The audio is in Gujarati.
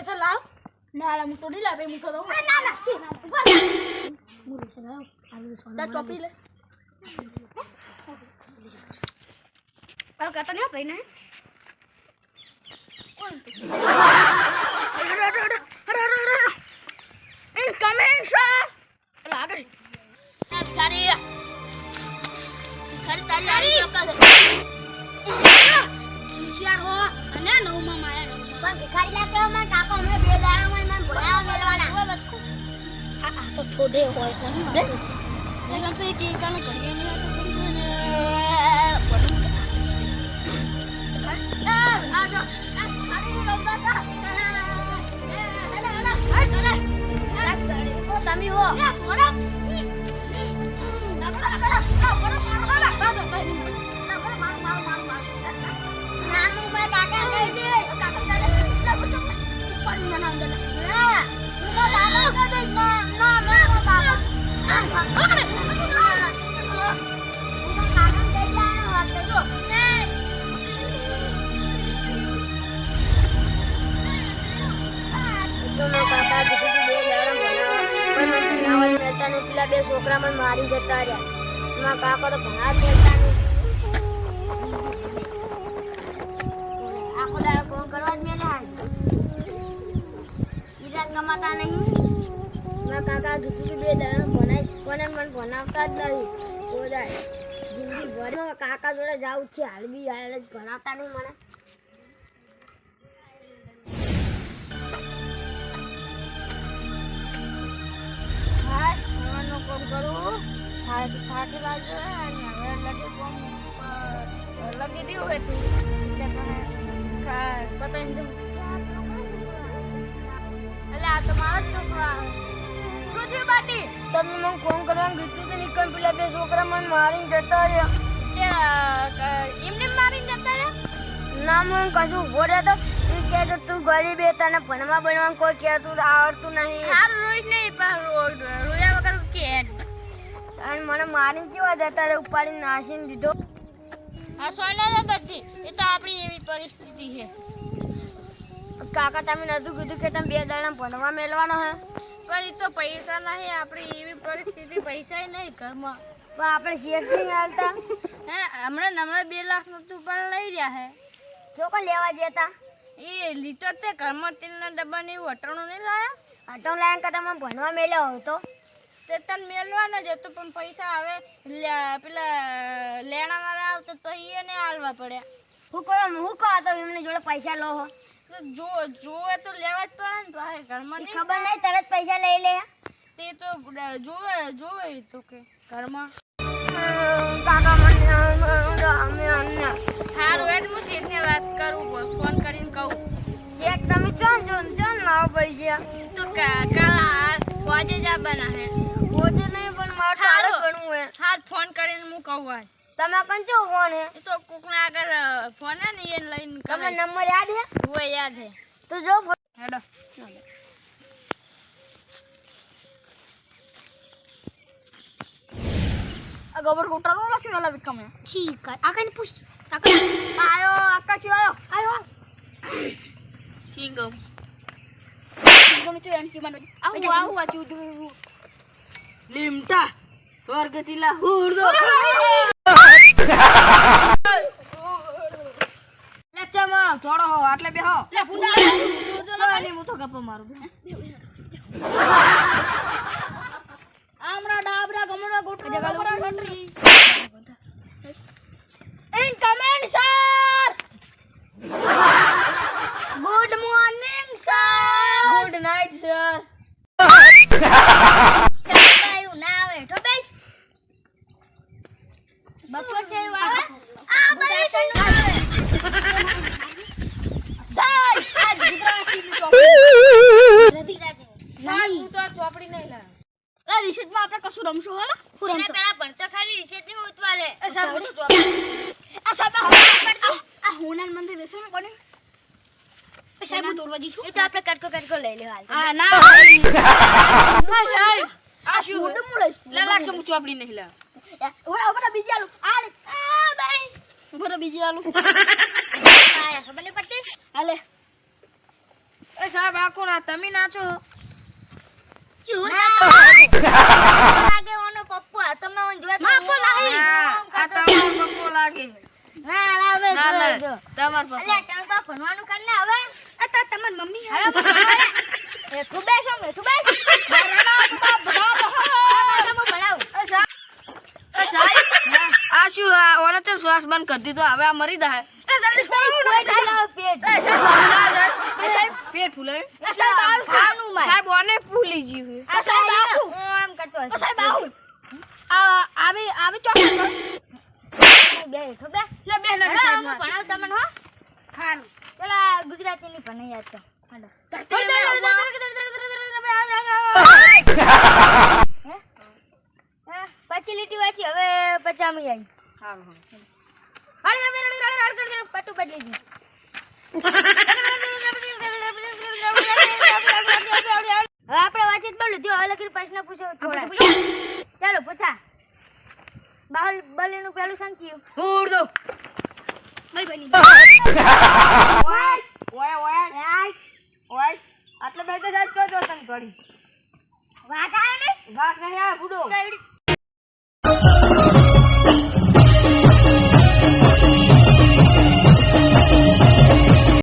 રેશન લાવ. ના લા, હું તો નહીં લાવે હું તો દઉં ના ના. હું રેશન લાવ તાર ચોપડી લે. હવે કહેતો નહીં ભાઈ ને ઇનકમિંગ સર આગળ. તારી તારી. આરી ચોક્કસ હોશિયાર હો અને નવમાં માયા. પણ ભિખારી લા કેવો માં કાકો અમે બે દાડામાં મને ભણાવવા મેળવાના. આ આ તો થોડે હોય કોની મળે એટલે તો એક એકાને ઘડીએ નહીં તો કરી ને આ જો આ આ તમે હો છોકરા મને મારી જતા રહ્યા. એમાં કાકા તો ભણા જ નહીં. આખો દાડો ફોન કરવા જ બીજા કમાતા નહીં. મારા કાકા કીધું બે દાડા ભણાય પણ મને ભણાવતા જ નહીં. બોધાય જિંદગી ભર કાકા જોડે જાઉં છે. હાલ બી હાલ જ ભણાવતા નહીં મને. લાગે એટલે આ તો મારા જ શું થયું બાટી? તમે મને ફોન કરવાનું કીધું તો નીકળ પેલા બે છોકરા મને મારીને જતા રહ્યા. એમને મારીને જતા રહ્યા? ના મને કશું ઊભો રહ્યો તો એ કહેતો તું ગરીબ એ તને ભણવા ભણવા કોઈ કહેતું આવડતું નહીં. હારું રોજ નહીં પણ રોયા કે અને મને મારીને કેવા જતા રે ઉપાડીને નાસીને દીધો. આ સોના ને બધી. એ તો આપણી એવી પરિસ્થિતિ છે. કાકા તમે નતું કીધું કે તમે બે દાડા ભણવા મેળવાનો હે? પણ એ તો પૈસા નહીં આપણી એવી પરિસ્થિતિ પૈસા નહીં ઘરમાં. પણ આપણે શેઠ નહીં હાલતા? હે હમણાં હમણાં બે લાખનું તું પણ લઈ રહ્યા હે. જો લેવા જતા? એ લીટર તે ઘરમાં તેલના ડબ્બાની એવું અટાણું નહીં લાયા? આટો લાયા કરતા તમે ભણવા મેળ્યો હોય તો? તે તને મેળવાના જ હતો પણ પૈસા આવે પેલા લેણા વાળા આવતો તો એને હાલવા પડ્યા. હું કરો હું કહો તો એમની જોડે પૈસા લો હો. તો જો જોવે તો લેવા જ પડે ને પાસે ઘરમાં ઈ ખબર નહીં તરત પૈસા લઈ લે. તે તો જોવે જોવે તો કે ઘરમાં. કાકા મને સારું હું શેઠને વાત કરું ફોન કરીને કહું. એક તમે ચાલ જો ચાલ ભાઈ ગયા તો કાલ વાજે જ આવવાના હે ઓછે નહીં પણ મારે તારે હારું. ભણવું હે હાલ ફોન કરીને હું કહું આજ તમે કંચો ફોન હે એ તો કોકના આગળ ફોન હે ને એને લઈને તમે કરે નંબર યાદ હે હોય યાદ હે તો જો ફોન હેડો આ ગોબર કોટાનો લખ્યું વાલા વિકમ ઠીક આગળ પૂછ આગળ આયો આકાશી આયો આયો ચિંગમ ચિંગમ ચો એમ ચિમન લીમતા સ્વર્ગતિલા હુરદો લે થોડો હો આટલે લે ફુંડા ચાલી હું તો ગપ્પા મારું આમરા ડાબરા ગમડા ગોટરા ગોટરા ગોટરી incoming sir good morning sir good night sir આવ્યું ના આવે ઠો બેસ બપોર છે એવું આવે આ ભાઈ કઈ આવે સર આ ગુજરાતી ની ચોપડી નહીં હું તો આ ચોપડી નહીં લાવ આ રિસેટમાં આપણે કશું રમશું હાલો હું રમતો પેલા ભણતો ખાલી રિસેટની ઉતવારે હું આ સાબા આ આ હોનાર મંદિર રહેશે ને કોને? સાહેબ હું તોડવા જી છું એ તો આપણે કટકો કટકો લઈ લેવા હા ના. ભાઈ સાહેબ આ શું? હું હું લઈશ. લે લા કે હું ચોપડી નહીં લા. ઓરા ઓરા બીજી આલુ. આ આ ભાઈ ઓરા બીજી આલુ. આયા ખબર નહીં પડતી? હાલે એ સાહેબ આ કોણ આ? તમે નાચો લાગે ઓનો પપ્પુ આ તમે ઓન જોયા માપો નહીં. આ તમારો પપ્પો લાગે ના લાવે ના ના જો. તમારો પપ્પો. અલ્યા ટણપા ભણવાનું કર ને હવે. તો તમાર મમ્મી હાલો એ ખુબે છો મે તું બેસ. હું ભણાવું એ સાહેબ. એ સાહેબ. આ શું આ ઓને ચમ શ્વાસ બંધ કરી દીધો. હવે આ મરી જાય એ જલ્દી કરો ને સાહેબ. પેટ એ સાહેબ ફૂલા જાય. એ સાહેબ પેટ ફૂલાય સાહેબ આવું છે. માર. સાહેબ ઓને ફૂલી ગયું આ સાહેબ આસુ આમ કરતો હશે સાહેબ આવું. આ આવી આવી ચોકલેટ બે હેઠો લે બે લે સાહેબ હું તમને હો. હારું પેલા ગુજરાતી ની ભણાઈ યાદ તો? પછી લીટી વાંચી હવે પચામી આવી બદલી હવે આપણે વાંચી બોલું જો અલગ પ્રશ્ન પૂછો થોડા ચાલો પૂછા બાહુબલી નું પેલું સંખ્યું નહીં ઓય ઓય ઓય ઓય આટલે તને ઘડી. વાઘ આવ્યો ને? વાઘ નહીં